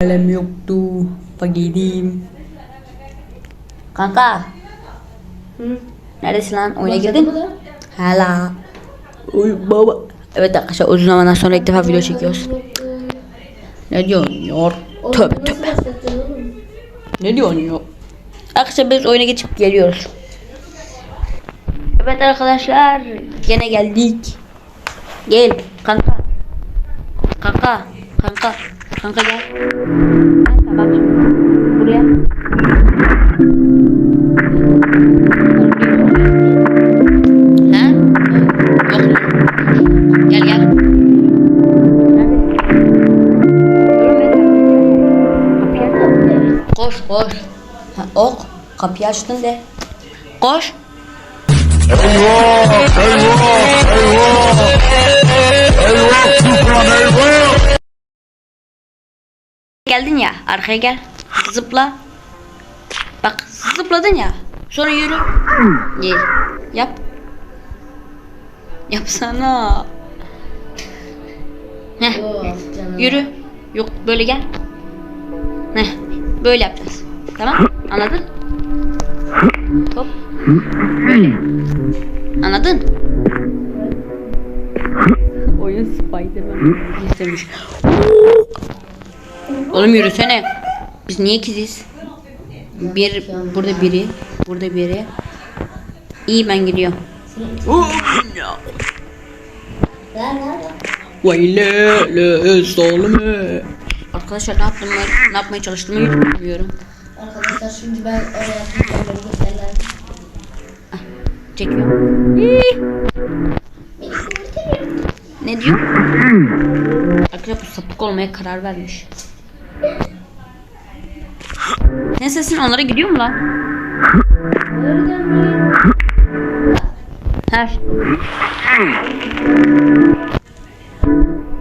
Alem yoktu. Fakirdim. Kanka. Hı. Neredesin lan? Oyuna girdin? Hala. Oy baba. Evet arkadaşlar uzun zamandan sonra ilk defa video çekiyoruz. Ne diyorsun? Oğlum, Tövbe tövbe. Ne diyorsun ya? Arkadaşlar biz oyuna geçip geliyoruz. Evet arkadaşlar gene geldik. Gel kanka. Kanka. Kanka. Kanka gel. Kanka bak şimdi. Buraya. Ha? Yok. Gel gel. Koş koş. Ha, ok. Kapıyı açtın de. Koş. Geldin ya arkaya gel. Zıpla. Bak zıpladın ya. Sonra yürü. Gel. Yap. Yapsana. Heh. Canım. Yürü. Yok böyle gel. Heh. Böyle yapacağız. Tamam? Anladın? Hop. Böyle. Anladın? Oyun Spider-Man istemiş. Oğlum yürüsene. Biz niye ikiziz? Bir burada biri, burada biri. İyi ben gidiyorum. Vay le le salme. Arkadaşlar ne yaptım ben? Ne yapmaya çalıştığımı bilmiyorum. Arkadaşlar şimdi ben oraya. Beni gösterirler. Çekiyorum. Ne diyor? Arkadaşlar bu sapık olmaya karar vermiş. Ne sesin onlara gidiyor mu lan? Her.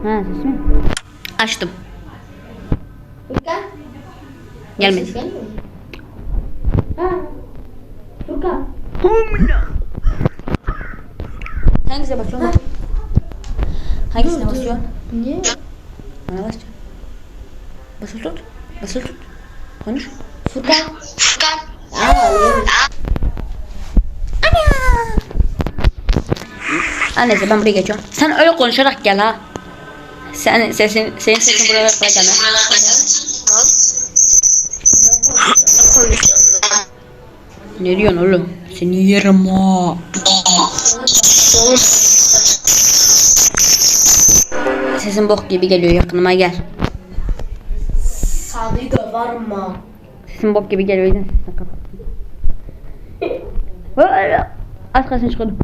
Ha ses mi? Açtım. Furkan. Gelmedi. Ses gelmiyor mu? Ha. Furkan. Hangisine basıyorsun? Hangisine Dur, dur. basıyorsun? Niye? Bana basacağım. Basılı tut. Basılı tut. Konuş. Furkan. Aa, alıyorum. Ha neyse ben buraya geçiyorum. Sen öyle konuşarak gel ha. Sen sesin senin sesin buraya kadar gelmez. Ne diyorsun oğlum? Seni yerim ha. Sesin bok gibi geliyor yakınıma gel. Sadığı da var mı? Sesin bok gibi geliyor. Az kalsın çıkıyordum.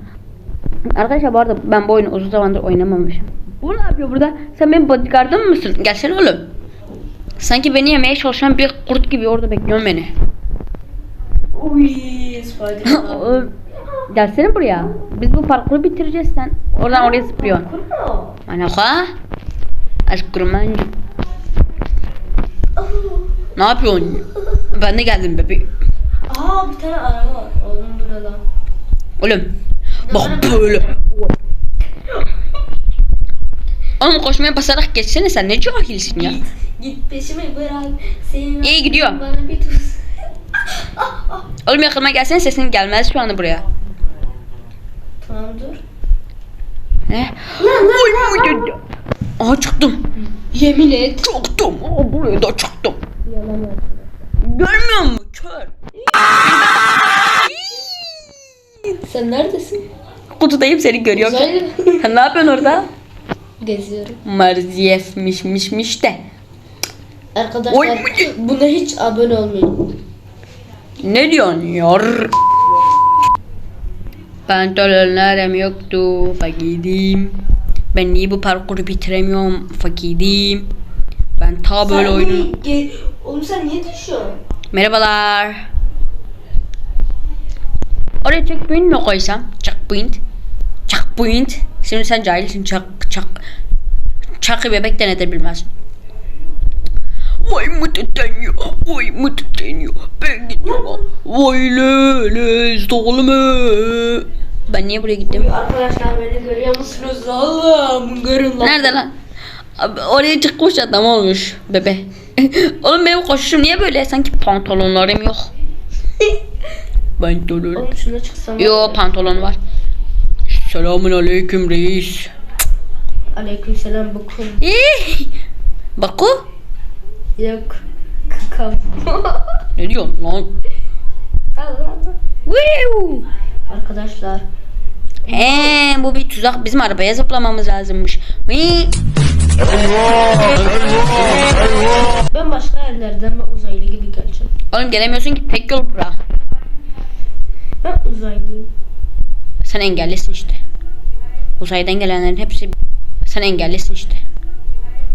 Arkadaşlar bu arada ben bu oyunu uzun zamandır oynamamışım. Bu ne yapıyor burada? Sen benim bodyguardım mısın? Gelsene oğlum. Sanki beni yemeye çalışan bir kurt gibi orada bekliyorsun beni. Uy, Gelsene buraya. Biz bu parkuru bitireceğiz sen. Oradan oraya zıplıyorsun. Kurma. Anaka. Aşkım ben. Ne yapıyorsun? Ben de geldim bebeğim. Aa bir tane araba var. Oğlum bu ne lan? Oğlum. Bak böyle. Oğlum koşmaya basarak geçsene sen ne cahilsin ya. Git, git peşime bırak. Senin İyi gidiyor. Bana bir tuz. Oğlum yakınıma gelsene sesin gelmez şu anda buraya. Tamam dur. Ne? Oy, oy, oy. Aha çıktım. Yemin et. Çıktım. Aa, buraya da çıktım. Yalan yok. Görmüyor musun? Kör. Sen neredesin? Kutudayım seni görüyorum. Uzaylı. Ne yapıyorsun orada? Geziyorum. Marziyefmişmişmiş de. Arkadaşlar Oy. buna hiç abone olmayın. Ne diyorsun yar? Pantolonlarım yoktu fakidim. Ben niye bu parkuru bitiremiyorum fakidim. Ben ta böyle ge- Oğlum sen niye düşüyorsun? Merhabalar. Oraya checkpoint mi koysam? Checkpoint. Checkpoint. Şimdi sen cahilsin. Çak çak. Çakı bebek de nedir bilmez. Vay mıtıtenyo. Vay mıtıtenyo. Ben gidiyorum. Vay le le zalime. Ben niye buraya gittim? Arkadaşlar beni görüyor musunuz? Allah'ım görün lan. Nerede lan? Abi oraya çıkmış adam olmuş bebe. Oğlum benim koşuşum niye böyle? Sanki pantolonlarım yok. Pantolon. Oğlum şuna çıksam. Yo pantolon var. Selamun aleyküm reis. Aleykümselam bukum. İyi. Baku. Yok. Kakam. Ne diyorsun lan? Arkadaşlar. He bu bir tuzak. Bizim arabaya zıplamamız lazımmış. Ben başka yerlerden ben uzaylı gibi geleceğim. Oğlum gelemiyorsun ki tek yol bura. Ben uzaylıyım. Sen engellisin işte. Uzaydan gelenlerin hepsi sen engellisin işte.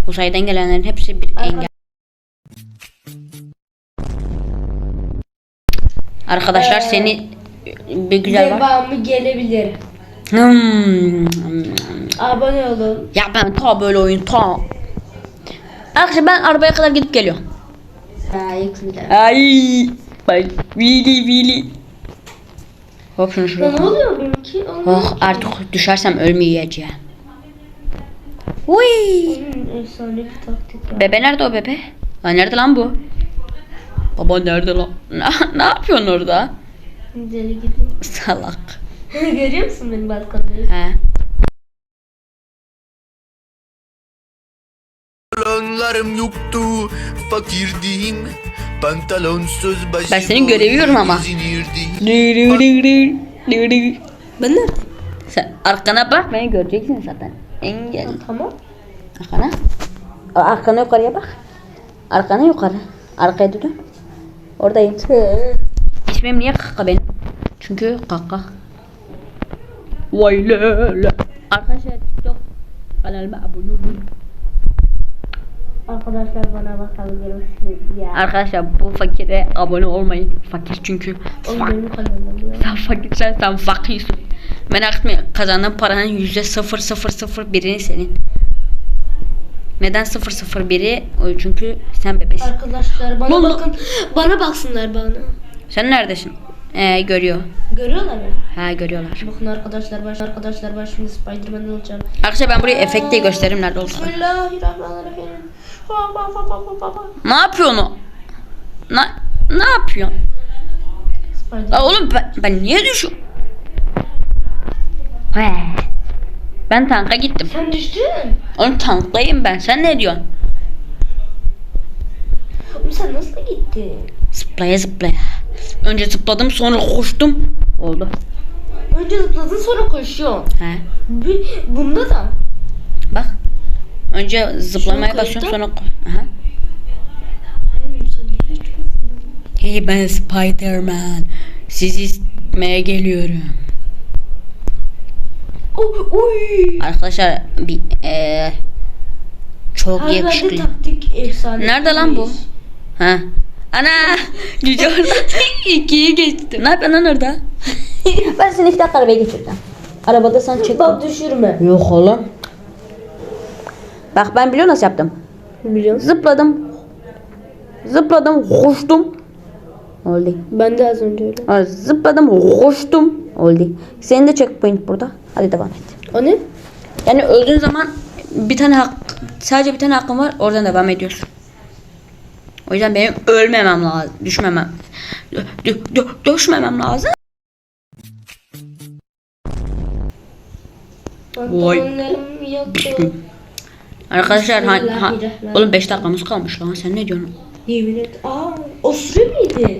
Uzaydan gelenlerin hepsi bir engel. Arkadaşlar Ee, seni bir güzel var. Devamı gelebilir. Hmm. Abone olun. Ya ben ta böyle oyun ta. Arkadaşlar ben arabaya kadar gidip geliyorum. Ha yakında. Ay. Bak vili vili. Hop şunu Ya şuraya ne oluyor benimki? Oh artık düşersem ölmeyeceğim. Uy. Bebe nerede o bebe? Lan nerede lan bu? Baba nerede lan? Ne, ne yapıyorsun orada? Deli gibi. Salak. Görüyor musun benim balkondayı? He. Pantolonlarım yoktu, fakirdim. Pantolonsuz başım Ben seni göremiyorum ama. Ben nerede? Sen arkana bak beni göreceksin zaten. Engel. Tamam. Arkana. Arkana yukarıya bak. Arkana yukarı. Arkaya dön. Oradayım. İsmim niye kaka benim? Çünkü kaka. Vay le le. Arkadaşlar TikTok kanalıma abone olun. Arkadaşlar bana bakabilir misiniz ya? Arkadaşlar bu fakire abone olmayın. Fakir çünkü. Oğlum Fak- benim kanalım ya. sen fakirsen sen fakirsin. Merak etme kazandığın paranın yüzde sıfır sıfır sıfır birini senin. Neden sıfır sıfır biri? O çünkü sen bebesin. Arkadaşlar bana Vallahi- bakın. Bana baksınlar bana. Sen neredesin? Ee, görüyor. Görüyorlar mı? Ha görüyorlar. Bakın arkadaşlar baş arkadaşlar ben şimdi Spiderman olacağım. Arkadaşlar ben buraya efekte gösteririm nerede olduğunu. Bismillahirrahmanirrahim. Ne yapıyorsun o? Ne, ne yapıyorsun? Spiderman. Oğlum ben, ben niye düşüyorum? Ben tanka gittim. Sen düştün. Oğlum tanklayım ben. Sen ne diyorsun? Oğlum sen nasıl gittin? Zıplaya zıplaya. Önce zıpladım sonra koştum. Oldu. Önce zıpladın sonra koşuyorsun. He. Bir- Bunda da. Bak. Önce zıplamaya Şu basıyorum sonra koy. Aha. Hey ben Spider-Man. Sizi istemeye geliyorum. Uy. Arkadaşlar bir eee çok Harbiden de yakışıklı. taktik efsane. Nerede lan bu? Ha. Ana! Cüce orada. İkiyi geçtim. ne yapıyorsun lan orada? ben seni iki dakika arabaya geçireceğim. Arabada sen çek. Bak düşürme. Yok oğlum. Bak ben biliyor nasıl yaptım. Biliyor musun? Zıpladım. Zıpladım, koştum. Oldu. Ben de az önce öyle. Ha, Zıpladım, koştum. Oldu. Senin de checkpoint burada. Hadi devam et. O ne? Yani öldüğün zaman bir tane hak, sadece bir tane hakkın var. Oradan devam ediyorsun. O yüzden benim ölmemem lazım. Düşmemem. Düşmemem lazım. Vay. Arkadaşlar ha, ha, oğlum 5 dakikamız kalmış lan. Sen ne diyorsun? Yemin et. Aa, o süre miydi?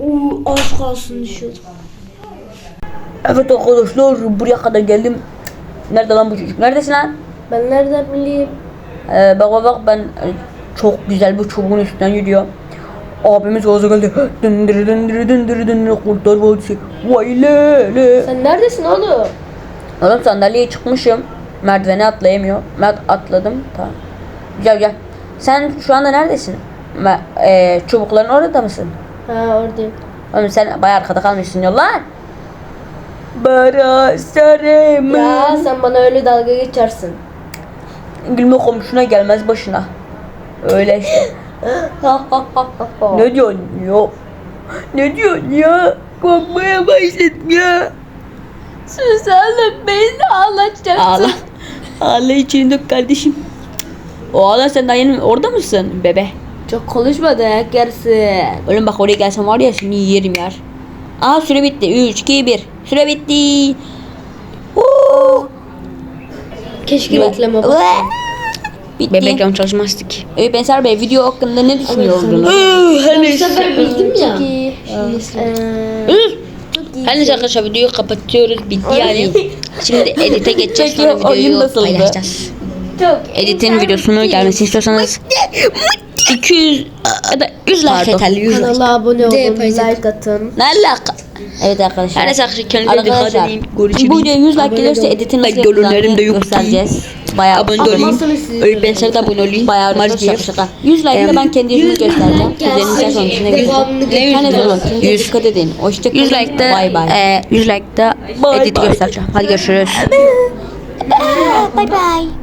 Oo, az kalsın düşüyordum. Evet arkadaşlar buraya kadar geldim. Nerede lan bu çocuk? Neredesin lan? Ben nereden bileyim? Ee, bak bak ben e, çok güzel bir çubuğun üstünden yürüyor. Abimiz ağza geldi. Dındır dındır dındır dındır kurtlar vadisi. Vay le le. Sen neredesin oğlum? Oğlum sandalyeye çıkmışım. Merdivene atlayamıyor. Mert atladım. Tamam. Gel gel. Sen şu anda neredesin? Me- e, çubukların orada mısın? Ha oradayım. Oğlum sen bayağı arkada kalmışsın yollar. Bara sarımı. Ya sen bana öyle dalga geçersin. Gülme komşuna gelmez başına. Öyle işte. ne diyorsun ya? Ne diyorsun ya? Korkmaya başladım ya. Sus oğlum beni ağlatacaksın. Ağla. Allah içini dök kardeşim. Oğlan sen daha yeni orada mısın bebe? Çok konuşma dayak yersin. Oğlum bak oraya gelsen var ya seni yerim yer. Aa süre bitti. 3, 2, 1. Süre bitti. Oo. Keşke bekleme Ué. Bitti. Bebekle çalışmazdı ki. Evet Ensar Bey video hakkında ne düşünüyordunuz? Bu sefer bildim ya. Çok iyi. Her neyse arkadaşlar videoyu kapatıyoruz. Bitti yani. Şimdi edite geçeceğiz. Peki, Sonra oyun videoyu nasıldı? paylaşacağız. Çok Editin videosunu gelmesini istiyorsanız 200 ya da 100 like Pardon. yeterli 100 like. Kanala abone olun, like atın. Ne alaka? Evet arkadaşlar. Her neyse arkadaşlar kendinize dikkat edin. bu Görüşürüz. videoya 100 like gelirse editin nasıl Yorumlarım da yok. göstereceğiz. Bayağı Abone olayım. Öyle ben sana da abone olayım. Bayağı diyor. şaka şaka. 100 like'da ben kendi yüzümü göstereceğim. Üzerinize son içine Devamını göstereceğim. Her neyse olun. Kendinize dikkat edin. Hoşçakalın. 100 like'da Bay bay. e, 100 like'da Bye edit bye. göstereceğim. Hadi görüşürüz. Bye bye.